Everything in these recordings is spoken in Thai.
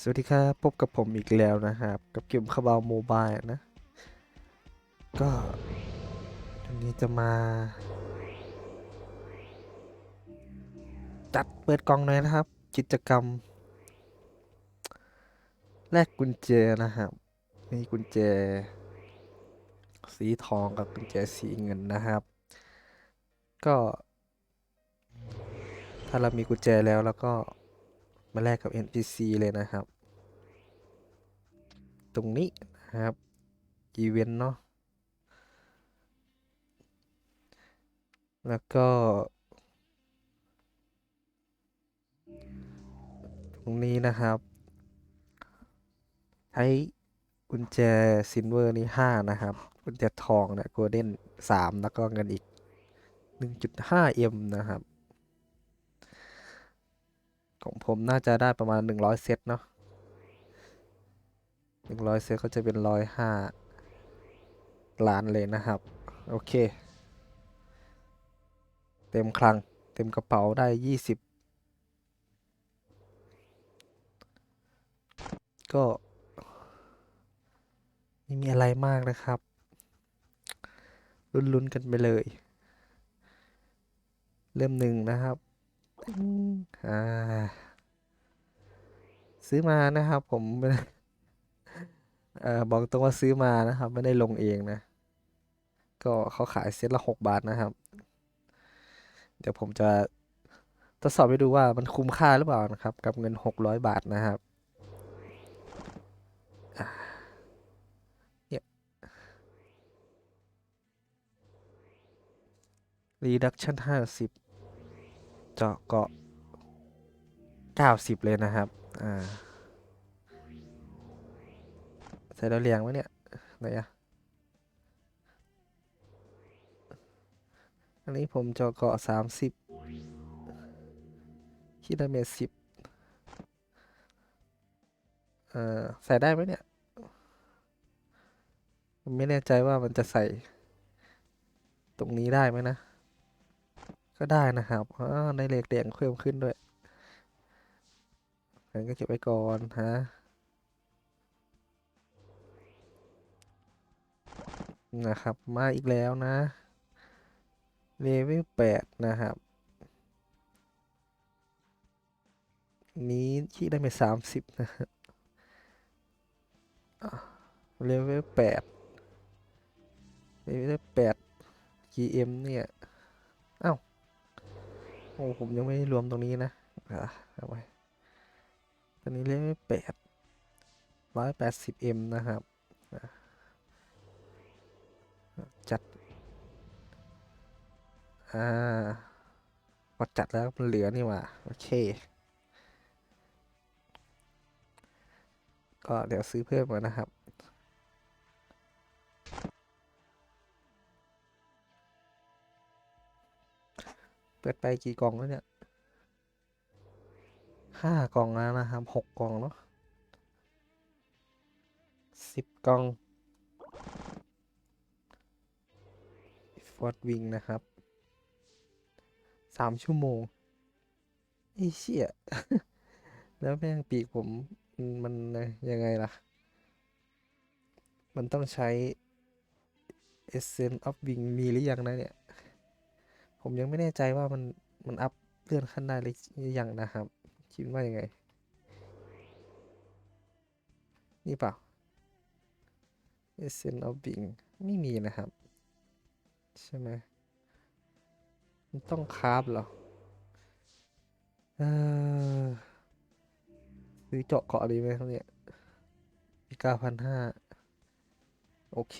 สวัสดีครับพบกับผมอีกแล้วนะครับ กับเกมคาบาวโมบายนะ ก็วันนี้จะมา จัดเปิดกล่องหน่อยนะครับ กิจกรรม แลกกุญแจนะครับมีกุญแจ สีทองกับกุญแจสีเงินนะครับ ก็ ถ้าเรามีกุญแจแล้วแล้วก็ มาแลกกับ NPC เลยนะครับ ตรงนี้นะครับอีเวนต์เนาะแล้วก็ตรงนี้นะครับใช้กุญแจซิลเวอร์นี่ห้านะครับ กุญแจทองเนี่ยโกลเด้นสามแล้วก็เงินอีกหนึ่งจุดห้าเอ็มนะครับ ของผมน่าจะได้ประมาณหนึ่งร้อยเซตเนาะหนึ่งร้อยเซตก็จะเป็นร้อยห้าล้านเลยนะครับ โอเค เต็มคลัง เต็มกระเป๋าได้ยี่สิบก็ ไม่มีอะไรมากนะครับลุ้นๆกันไปเลย เริ่มหนึ่งนะครับตึ้งอ่า ซื้อมานะครับ ผมไม่ได้เอ่อบอกตรงว่าซื้อมานะครับ ไม่ได้ลงเองนะ ก็เขาขายเซตละหกบาทนะครับ เดี๋ยวผมจะทดสอบให้ดูว่ามันคุ้มค่าหรือเปล่านะครับ กับเงินหกร้อยบาทนะครับเนี่ย reduction ห้าสิบเจาะเกาะเก้าสิบเลยนะครับ อ่าใส่ดาวเรียงไว้เนี่ยไหนอะอันนี้ผมจะเกาะสามสิบคิดเมจสิบเอ่อใส่ได้ไหมเนี่ยผมไม่แน่ใจว่ามันจะใส่ ตรงนี้ได้ไหมนะ ก็ได้นะครับอ๋อในเหลขแดงเพิ่มขึ้นด้วย งั้นก็เก็บไว้ก่อนฮะนะครับ มาอีกแล้วนะเลเวลแปดนะครับ นี้ขี้ได้ไปสามสิบนะฮะเลเวลแปดเลเวลแปด GM เนี่ย อ้าว โอ้ ผมยังไม่รวมตรงนี้นะอะเอาไว้ ตอนนี้เลเวลแปดร้อยแปดสิบ M นะครับ จัด อ่าพอจัดแล้วมันเหลือนี่ว่า โอเค ก็เดี๋ยวซื้อเพิ่มมานะครับเปิดไปกี่กล่องแล้วเนี่ย ห้ากล่องแล้วนะครับหกกล่องเนาะสิบกล่องฟอร์ดวิงนะครับสามชั่วโมงไอ้เชี่ย แล้วแม่งปีกผมมันยังไงล่ะ มันต้องใช้ Essence of Wing มีหรือยังนะเนี่ย ผมยังไม่แน่ใจว่ามันมันอัพเลื่อนขั้นได้หรือยังนะครับ คิดว่ายังไง นี่เปล่า Essence of Wing ไม่มีนะครับ ใช่ไหมมันต้องคราฟเหรอเออซื้อเจาะเกาะดีไหมครับเนี่ยมีเก้าพันห้าโอเค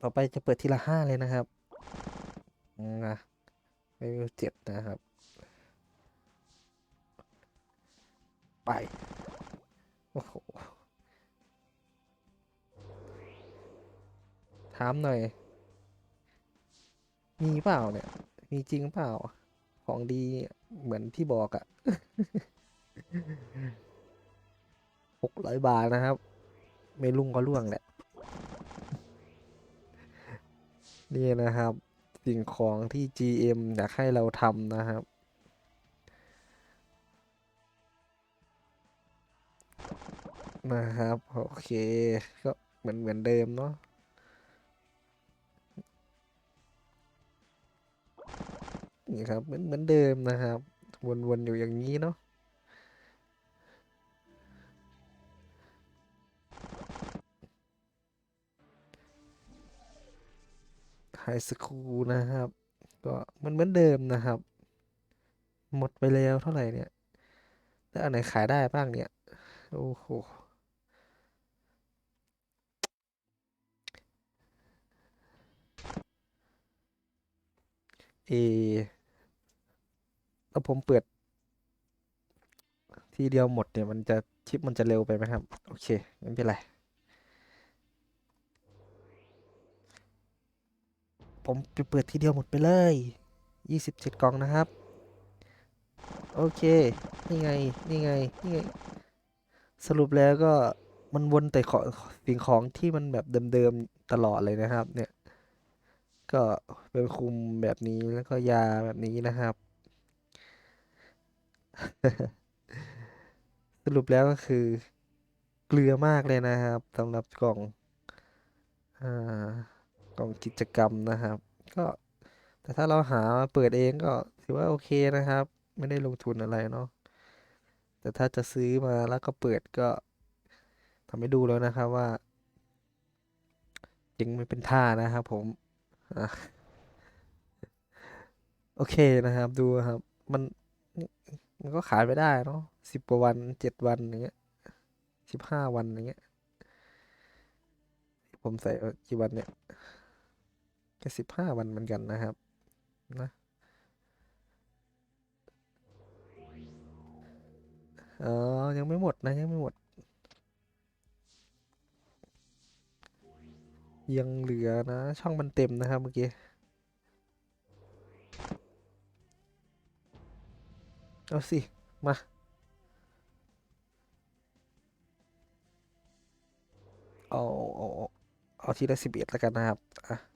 ต่อไปจะเปิดทีละห้าเลยนะครับนะ ไม่มีเจ็ดนะครับ ไป โอ้โห ถามหน่อย มีเปล่าเนี่ย มีจริงเปล่า ของดีเหมือนที่บอกอะหกร้อยบาทนะครับ ไม่ลุ่งก็ล่วงแหละ นี่นะครับ สิ่งของที่ GM อยากให้เราทำนะครับ นะครับ โอเค ก็เหมือนเหมือนเดิมเนาะนี่ครับเหมือนเหมือนเดิมนะครับ วนๆอยู่อย่างนี้เนาะ ไฮสคูลนะครับ ก็มันเหมือนเดิมนะครับ หมดไปแล้วเท่าไหร่เนี่ย แล้วอันไหนขายได้บ้างเนี่ย โอ้โหเอแล้วผมเปิด ทีเดียวหมดเนี่ยมันจะชิปมันจะเร็วไปไหมครับ โอเคไม่เป็นไร ผมเปิดทีเดียวหมดไปเลย 27 กล่องนะครับ โอเค นี่ไง นี่ไง นี่ไง สรุปแล้วก็มันวนแต่ของสิ่งของที่มันแบบเดิมๆตลอดเลยนะครับ เนี่ย ก็เป็นคุมแบบนี้แล้วก็ยาแบบนี้นะครับ สรุปแล้วก็คือ เกลือมากเลยนะครับสำหรับกล่อง อ่า กล่องกิจกรรมนะครับ ก็แต่ถ้าเราหามาเปิดเองก็ถือว่าโอเคนะครับ ไม่ได้ลงทุนอะไรเนาะแต่ถ้าจะซื้อมาแล้วก็เปิดก็ทำให้ดูแล้วนะครับว่าจริงไม่เป็นท่านะครับผมอโอเคนะครับดูครับ มันมันก็ขายไปได้เนาะสิบกว่าวันเจ็ดวันอย่างเงี้ยสิบห้าวันอย่างเงี้ยผมใส่กี่วันเนี่ย แค่สิบห้าวันเหมือนกันนะครับนะเออยังไม่หมดนะ ยังไม่หมด ยังเหลือนะ ช่องมันเต็มนะครับเมื่อกี้เอาสิ มา เอา เอา เอาเอาทีละสิบเอ็ดแล้วกันนะครับ อะ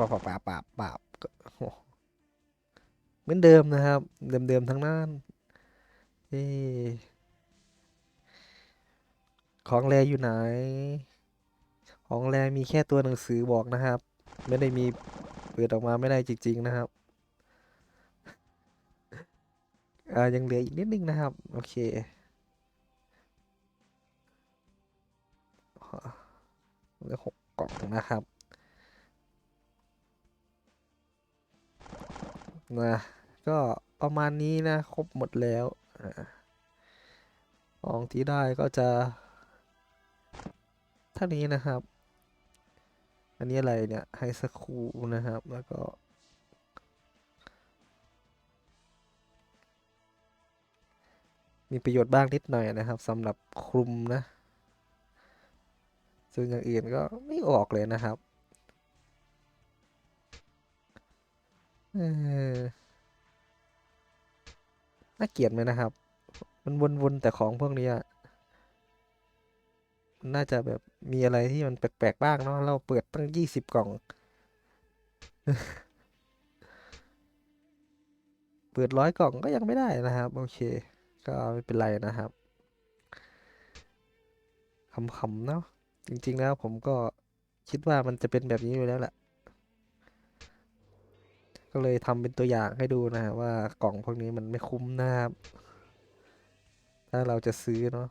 ปาบปาบปาบปาบปาบเหมือนเดิมนะครับ เดิมๆทั้งนั้นของแรอยู่ไหน ของแรมีแค่ตัวหนังสือบอกนะครับ ไม่ได้มีเปิดออกมาไม่ได้จริง ๆ นะครับอ่ายังเหลืออีกนิดนึงนะครับ โอเคเหลือหกกล่องนะครับ นะ ก็ประมาณนี้นะ ครบหมดแล้วของที่ได้ก็จะเท่านี้นะครับ อันนี้อะไรเนี่ยไฮสคูลนะครับ แล้วก็มีประโยชน์บ้างนิดหน่อยนะครับสำหรับคลุมนะ ส่วนอย่างอื่นก็ไม่ออกเลยนะครับ เออน่าเกลียดไหมนะครับ มันวนๆแต่ของพวกนี้ยมันน่าจะแบบมีอะไรที่มันแปลกๆบ้างเนาะเราเปิดตั้งยี่สิบกล่อง เปิดร้อยกล่องก็ยังไม่ได้นะครับ โอเค ก็ไม่เป็นไรนะครับขำๆเนาะจริง ๆ แล้วผมก็คิดว่ามันจะเป็นแบบนี้อยู่แล้วแหละ ก็เลยทำเป็นตัวอย่างให้ดูนะฮะว่ากล่องพวกนี้มันไม่คุ้มนะครับ ถ้าเราจะซื้อเนาะ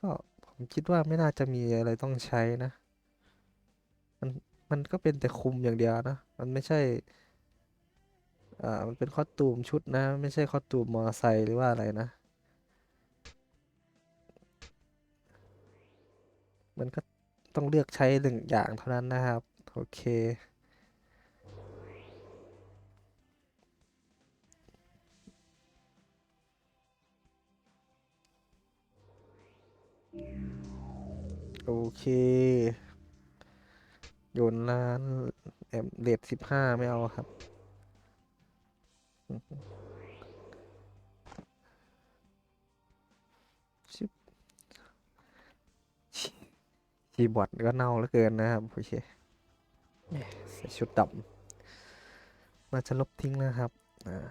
ก็ผมคิดว่าไม่น่าจะมีอะไรต้องใช้นะ มันมันก็เป็นแต่คุมอย่างเดียวนะ มันไม่ใช่ อ่า มันเป็นคอสตูมชุดนะ ไม่ใช่คอสตูมมอไซค์หรือว่าอะไรนะ มันก็ต้องเลือกใช้หนึ่งอย่างเท่านั้นนะครับ โอเค โอเค โยนร้านแอมเลทสิบห้าไม่เอาครับ ชิบคีย์บอร์ดก็เน่าเหลือเกินนะครับโอเคแหม่ใส่ชุดดำมาจะลบทิ้งนะครับอ่า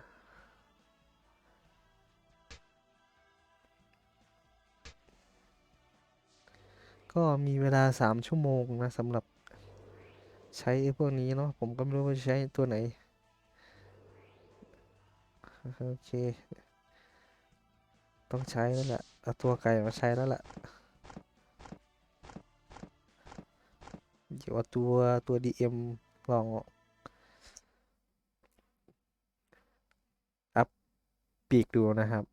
ก็มีเวลาสามชั่วโมงนะสำหรับใช้พวกนี้เนาะผมก็ไม่รู้ว่าจะใช้ตัวไหน โอเค ต้องใช้แล้วแหละเอาตัวไก่มาใช้แล้วแหละเดี๋ยวเอาตัวตัว DM ลองอัพปีกดูนะครับ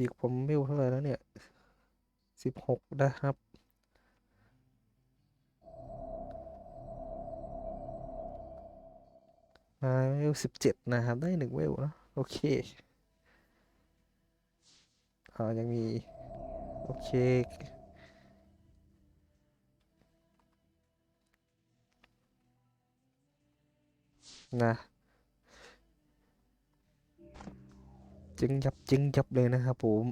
ปีกผมวิวเท่าไหร่แล้วเนี่ยสิบหกนะครับ มาเวลสิบเจ็ดนะครับ ได้หนึ่งเวลเนะโอเคอ่ายังมี โอเคนะ จึงยับจึงยับเลยนะครับผม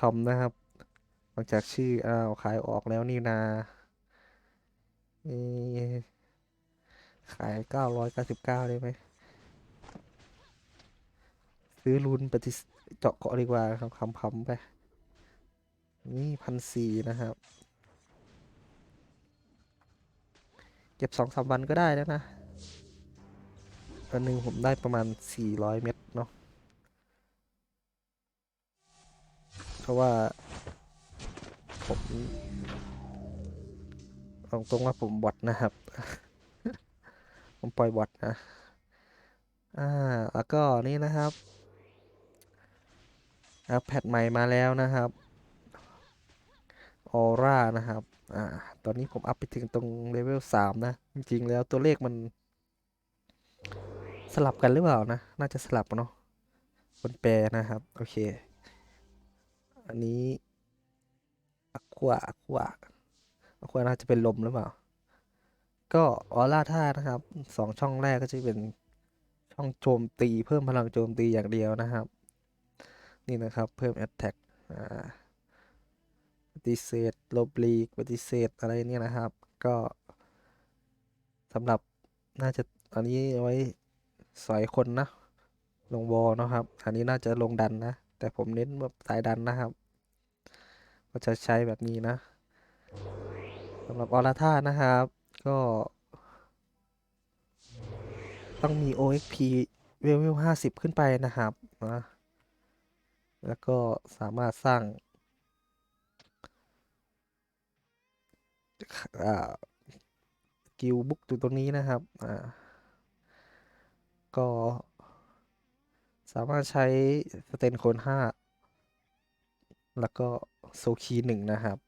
คำๆนะครับ หลังจากชื่ออ้าวขายออกแล้วนี่นาะขายเก้าร้อยเก้าสิบเก้าได้ไหมซื้อรุนปฏิเจาะเกาะดีกว่าครับคำๆไป นี่พันสี่นะครับ เก็บสองสามวันก็ได้แล้วนะ วันหนึ่งผมได้ประมาณสี่ร้อยเม็ดเนาะ เพราะว่า ผมเอาตรงว่าผมบอทนะครับ ผมปล่อยบอทนะ อ่า แล้วก็นี่นะครับอัพแพทใหม่มาแล้วนะครับออร่านะครับ อ่า ตอนนี้ผมอัพไปถึงตรงเลเวลสามนะ จริงๆ แล้วตัวเลขมัน สลับกันหรือเปล่านะ น่าจะสลับเนาะคนแปลนะครับ โอเค อันนี้อควาอควาอควาน่าจะเป็นลมหรือเปล่า ก็ออร่าท่านะครับสองช่องแรกก็จะเป็นช่องโจมตี เพิ่มพลังโจมตีอย่างเดียวนะครับ นี่นะครับ เพิ่ม attack อ่าปฏิเสธลบลีกปฏิเสธอะไรเนี่ยนะครับ ก็สำหรับน่าจะอันนี้ไว้ สอยคนนะ ลงวอลนะครับ อันนี้น่าจะลงดันนะ แต่ผมเน้นแบบสายดันนะครับ ก็จะใช้แบบนี้นะสำหรับออราธานะครับ ก็ ต้องมี OXP เวลห้าสิบขึ้นไปนะครับนะแล้วก็สามารถสร้างกิลบุ๊กอยู่ตรงนี้นะครับ อ่า ก็ สามารถใช้สเตนโคนห้าแล้วก็โซคีหนึ่งนะครับ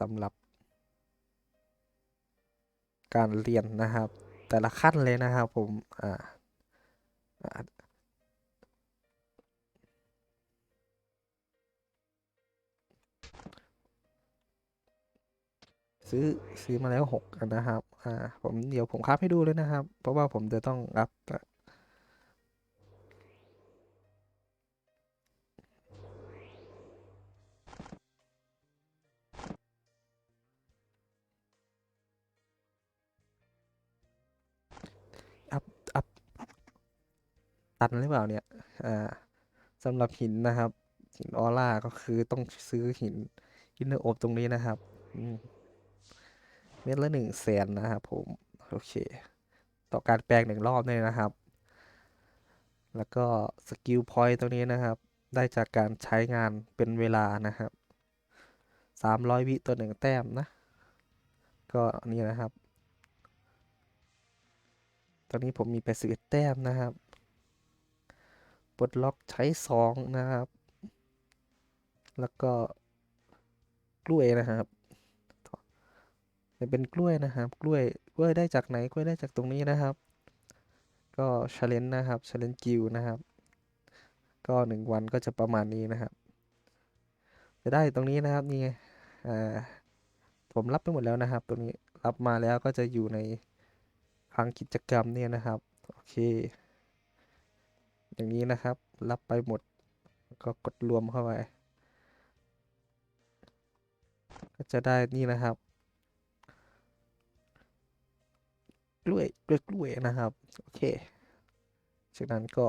สำหรับ การเรียนนะครับ แต่ละขั้นเลยนะครับผม อ่าซื้อซื้อมาแล้วหกอันนะครับ อ่า ผมเดี๋ยวผมคับให้ดูเลยนะครับ เพราะว่าผมจะต้องอัพ ตันหรือเปล่าเนี่ย อ่าสำหรับหินนะครับ หินออร่าก็คือต้องซื้อหินอินเนอร์โอบตรงนี้นะครับเม็ดละหนึ่งแสนนะครับผม โอเค ต่อการแปลงหนึ่งรอบเนี่ยนะครับ แล้วก็สกิลพอยต์ตรงนี้นะครับ ได้จากการใช้งานเป็นเวลานะครับสามร้อยวิตัวหนึ่งแต้มนะ ก็นี่นะครับ ตอนนี้ผมมี81แต้มนะครับ ปลดล็อกใช้2นะครับ แล้วก็กล้วยนะครับจะเป็นกล้วยนะครับ กล้วย กล้วยได้จากไหน กล้วยได้จากตรงนี้นะครับ ก็ชาเลนจ์นะครับชาเลนจ์กิวนะครับ ก็หนึ่งวันก็จะประมาณนี้นะครับ จะได้ตรงนี้นะครับนี่ไงผมรับไปหมดแล้วนะครับ ตรงนี้ รับมาแล้วก็จะอยู่ในคพังกิจกรรมเนี่ยนะครับ โอเค อย่างนี้นะครับ รับไปหมด ก็กดรวมเข้าไป ก็จะได้นี่นะครับกล้วยกล้วยกล้วยนะครับ โอเคจากนั้นก็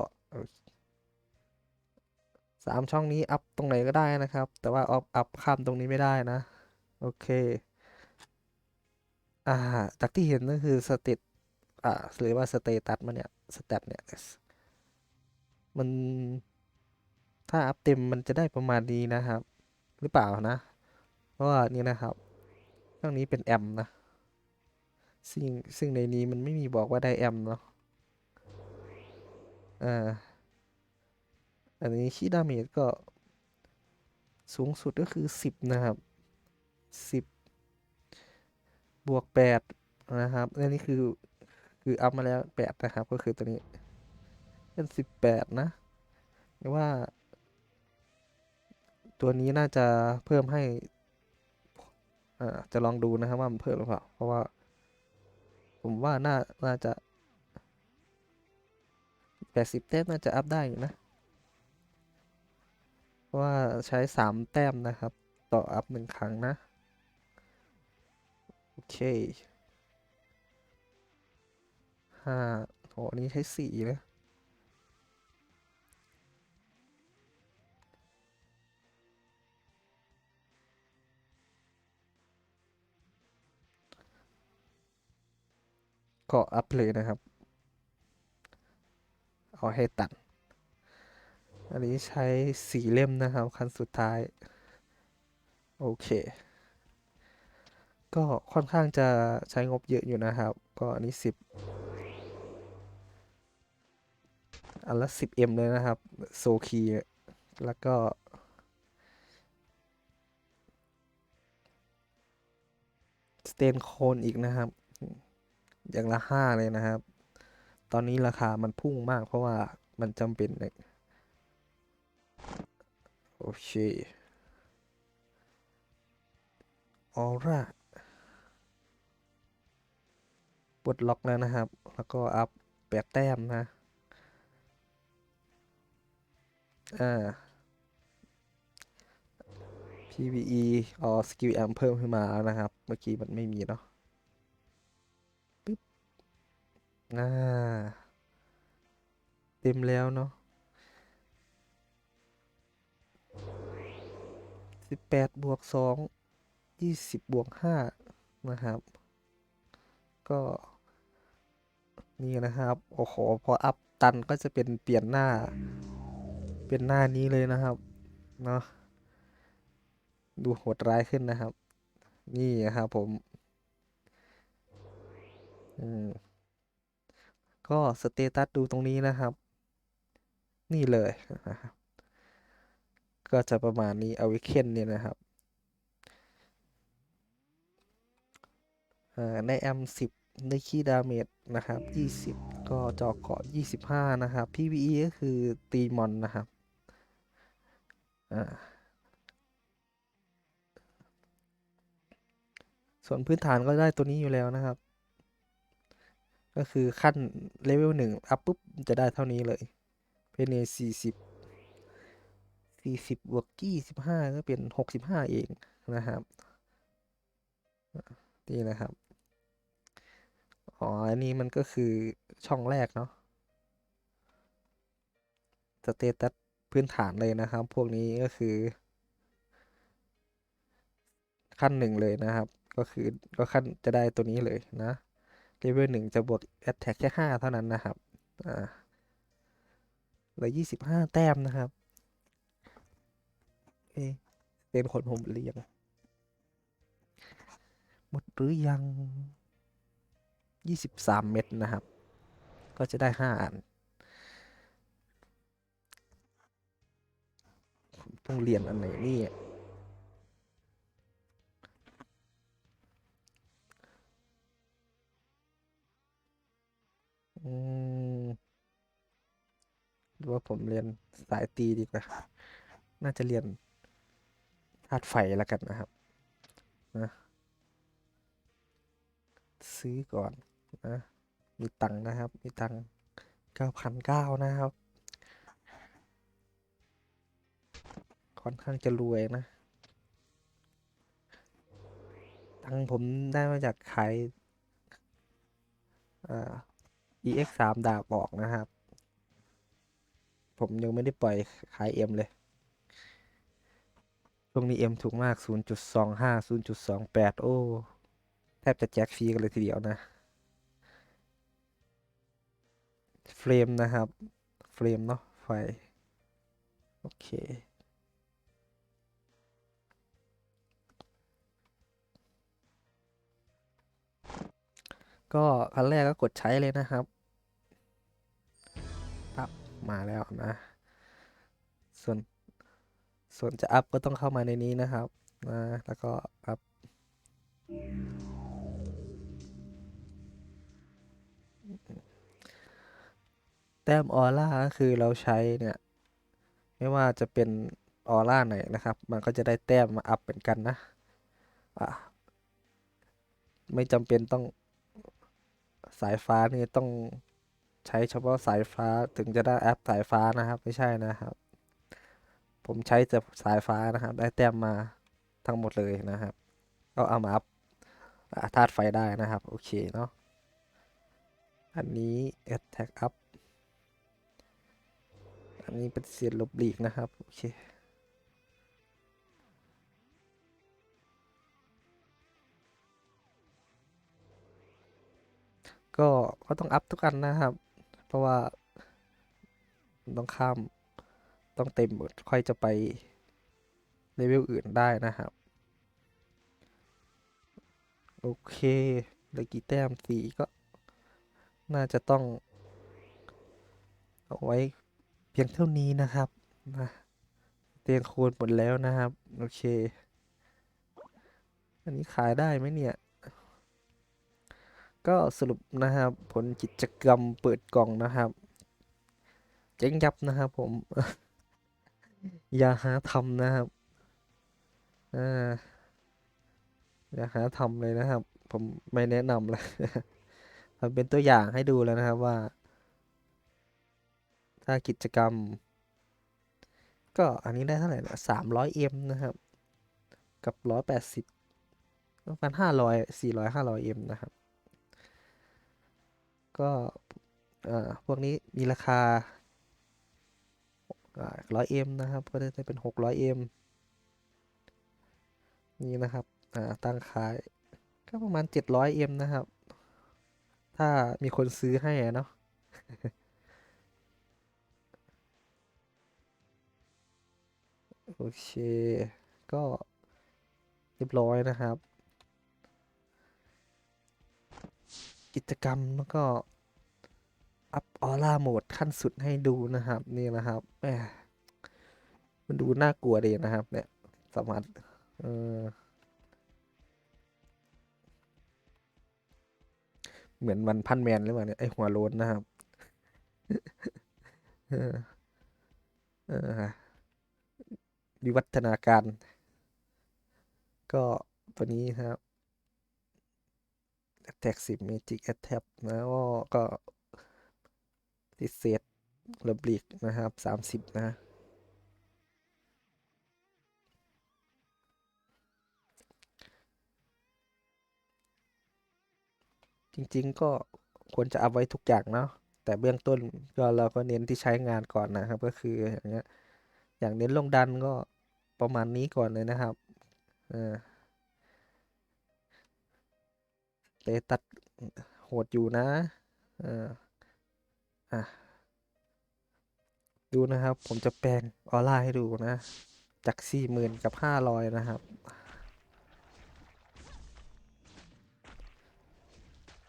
สามช่องนี้อัพตรงไหนก็ได้นะครับ แต่ว่าออฟอัพข้ามตรงนี้ไม่ได้นะ โอเค อ่าจากที่เห็นก็คือสเตตอ่าหรือว่าสเตตัสมันเนี่ย สเตตเนี่ย มัน ถ้าอัพเต็มมันจะได้ประมาณนี้นะครับ หรือเปล่านะ เพราะว่านี่นะครับช่องนี้เป็นแอมนะซึ่งซึ่งในนี้มันไม่มีบอกว่าได้แอมเนาะอ่าอันนี้คีดาเมจก็สูงสุดก็คือสิบนะครับสิบบวกแปดนะครับอันนี้คือ คืออัพมาแล้วแปดนะครับ ก็คือตัวนี้ เป็นสิบแปดนะหรือว่า ตัวนี้น่าจะเพิ่มให้อ่าจะลองดูนะครับว่ามันเพิ่มหรือเปล่า เพราะว่า ผมว่าน่าน่าจะแปดสิบแต้มน่าจะอัพได้อยู่นะ เพราะว่าใช้สามแต้มนะครับ ต่ออัพหนึ่งครั้งนะ โอเคห้าโหนนี้ใช้สี่นะ ก็อัพเลยนะครับ เอาให้ตัด อันนี้ใช้สีเล่มนะครับคันสุดท้าย โอเค ก็ค่อนข้างจะใช้งบเยอะอยู่นะครับ ก็อันนี้สิบอันละสิบเอ็มเลยนะครับ โซคี แล้วก็สเตนโคนอีกนะครับ อย่างละห้าเลยนะครับ ตอนนี้ราคามันพุ่งมากเพราะว่ามันจำเป็นเลยโอเคออร่าปลดล็อกแล้วนะครับ แล้วก็อัพแปดแต้มนะ อ่า PVE อ๋อสกิลแอมเพิ่มขึ้นมาแล้วนะครับ เมื่อกี้มันไม่มีเนาะ อ่า เต็มแล้วเนาะสิบแปดบวกสองยี่สิบบวกห้านะครับ ก็นี่นะครับ โอ้โห พออัพตันก็จะเป็นเปลี่ยนหน้า เป็นหน้านี้เลยนะครับ เนาะ ดูโหดร้ายขึ้นนะครับ นี่นะครับผม อืม ก็สเตตัสดูตรงนี้นะครับ นี่เลยนะครับ ก็จะประมาณนี้อวิเคนเนี่ยนะครับในแอมสิบในคีย์ดาเมจนะครับยี่สิบก็จอเกาะยี่สิบห้านะครับ PVE ก็คือตีมอนนะครับ ส่วนพื้นฐานก็ได้ตัวนี้อยู่แล้วนะครับ ก็คือขั้นเลเวลหนึ่งอัพปุ๊บจะได้เท่านี้เลยเป็นสี่สิบสี่สิบบวกยี่สิบห้าก็เป็นหกสิบห้าเองนะครับนี่นะครับ อ๋อ อันนี้มันก็คือช่องแรกเนาะ สเตตัสพื้นฐานเลยนะครับ พวกนี้ก็คือ ขั้นหนึ่งเลยนะครับ ก็คือก็ขั้นจะได้ตัวนี้เลยนะ เลเวลหนึ่งจะบวกแอตแทกแค่ห้าเท่านั้นนะครับ อ่าเลยยี่สิบห้าแต้มนะครับเอ๊ะเป็นคนผมเรียงหมดหรือยังยี่สิบสามเม็ดนะครับ ก็จะได้ห้าอันผมต้องเรียนอันไหนนี่ อืมหรือว่าผมเรียนสายตีดีกว่า น่าจะเรียนธาตุไฟแล้วกันนะครับ นะ ซื้อก่อนนะ มีตังค์นะครับ มีตังค์เก้าพันเก้านะครับ ค่อนข้างจะรวยนะ ตังค์ผมได้มาจากขายอ่า EX สามดาบออกนะครับ ผมยังไม่ได้ปล่อยขายเอ็มเลยช่วงนี้เอ็มถูกมาก 0.25 0.28 โอ้ แทบจะแจ็คฟรีกันเลยทีเดียวนะ เฟรมนะครับ เฟรมเนาะไฟ โอเค ก็ขั้นแรกก็กดใช้เลยนะครับปั๊บมาแล้วนะ ส่วน ส่วนจะอัพก็ต้องเข้ามาในนี้นะครับนะแล้วก็อัพแต้มออร่าก็คือเราใช้เนี่ย ไม่ว่าจะเป็นออร่าไหนนะครับ มันก็จะได้แต้มมาอัพเหมือนกันนะ อะ ไม่จำเป็นต้อง สายฟ้านี่ต้องใช้เฉพาะสายฟ้าถึงจะได้แอปสายฟ้านะครับไม่ใช่นะครับ ผมใช้แต่สายฟ้านะครับ ได้แต้มมาทั้งหมดเลยนะครับ ก็เอามาอัพอะธาตุไฟได้นะครับ โอเคเนาะอันนี้ attack up อันนี้เป็นเสียลบหลีกนะครับ โอเค ก็ก็ต้องอัพทุกอันนะครับ เพราะว่าต้องข้ามต้องเต็มหมดค่อยจะไปเลเวลอื่นได้นะครับ โอเคเหลือกี่แต้มสีก็ น่าจะต้อง เอาไว้เพียงเท่านี้นะครับนะเตียงโคนหมดแล้วนะครับ โอเค อันนี้ขายได้ไหมเนี่ย ก็สรุปนะครับผลกิจกรรมเปิดกล่องนะครับเจ๊งยับนะครับผม อย่าหาทำนะครับอ่าอย่าหาทำเลยนะครับ ผมไม่แนะนำเลยทำเป็นตัวอย่างให้ดูแล้วนะครับว่า ถ้ากิจกรรม ก็อันนี้ได้เท่าไหร่นะสามร้อยเอ็มนะครับ กับร้อยแปดสิบประมาณห้าร้อยสี่ร้อยห้าร้อยเอ็มนะครับ ก็พวกนี้มีราคาร้อยเอ็มนะครับ ก็จะเป็นหกร้อยเอ็มนี่นะครับตั้งขายก็ประมาณเจ็ดร้อยเอ็มนะครับ ถ้ามีคนซื้อให้เนาะโอเค ก็เรียบร้อยนะครับ กิจกรรมแล้วก็อัพออร่าโหมดขั้นสุดให้ดูนะครับ นี่นะครับแหมมันดูน่ากลัวดีนะครับ เนี่ยสามารถเออเหมือนมันพันแมนหรือเปล่าเนี่ยไอหัวโลนนะครับ เออเออวิวัฒนาการ ก็ตัวนี้ครับ Attack 10 Magic Attack นะก็ก็ติดเซตระบลิกนะครับ 30 นะ จริงๆก็ควรจะเอาไว้ทุกอย่างเนาะแต่เบื้องต้นก็เราก็เน้นที่ใช้งานก่อนนะครับ ก็คืออย่างเงี้ยอย่างเน้นลงดันก็ประมาณนี้ก่อนเลยนะครับเออ ตตัดโหดอยู่นะอออะดูนะครับ ผมจะแปลงออร่าให้ดูนะ จากสี่หมื่นกับห้าร้อยนะครับ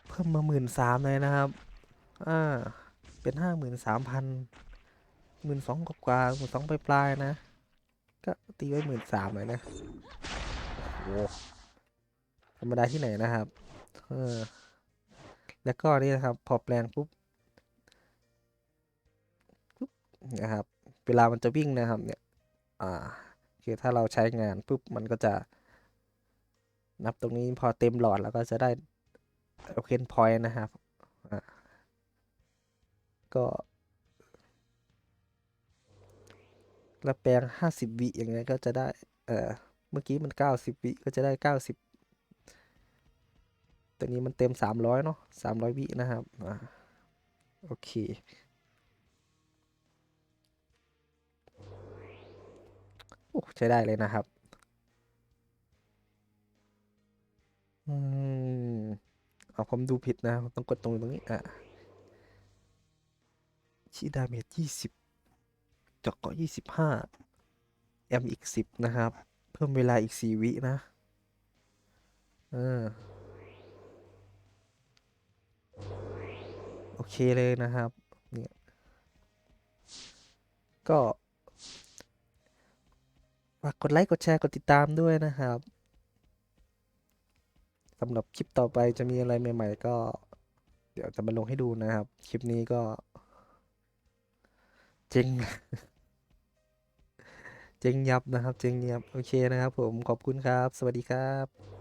เพิ่มมาหมื่นสามเลยนะครับ อ่า เป็นห้าหมื่นสามพันหมื่นสองกว่าหมื่นสองปลายๆนะ ก็ตีไว้หมื่นสามเลยนะ โอ้ธรรมดาที่ไหนนะครับ แล้วก็นี่นะครับ พอแปลงปุ๊บปุ๊บนะครับ เวลามันจะวิ่งนะครับเนี่ย อ่า คือถ้าเราใช้งานปุ๊บมันก็จะนับตรงนี้พอเต็มหลอดแล้วก็จะได้โอเคนพอยต์นะครับอ่าก็แล้วแปลงห้าสิบวิอย่างเงี้ยก็จะได้ เออเมื่อกี้มันเก้าสิบวิก็จะได้เก้าสิบ ตัวนี้มันเต็มสามร้อยเนาะสามร้อยวินะครับอ่าโอเค โอ้ใช้ได้เลยนะครับ อืม เอาผมดูผิดนะ ต้องกดตรงตรงนี้ อะชีดาเมจยี่สิบจาะเกาะยี่สิบห้าแอมอีกสิบนะครับ เพิ่มเวลาอีกสี่วินะ เออ โอเคเลยนะครับเนี่ยก็ฝากกดไลค์กดแชร์กดติดตามด้วยนะครับสำหรับคลิปต่อไปจะมีอะไรใหม่ๆ ก็ เดี๋ยวจะมาลงให้ดูนะครับ คลิปนี้ก็เจ๊งเจ๊งยับนะครับเจ๊งยับ โอเคนะครับผมขอบคุณครับ สวัสดีครับ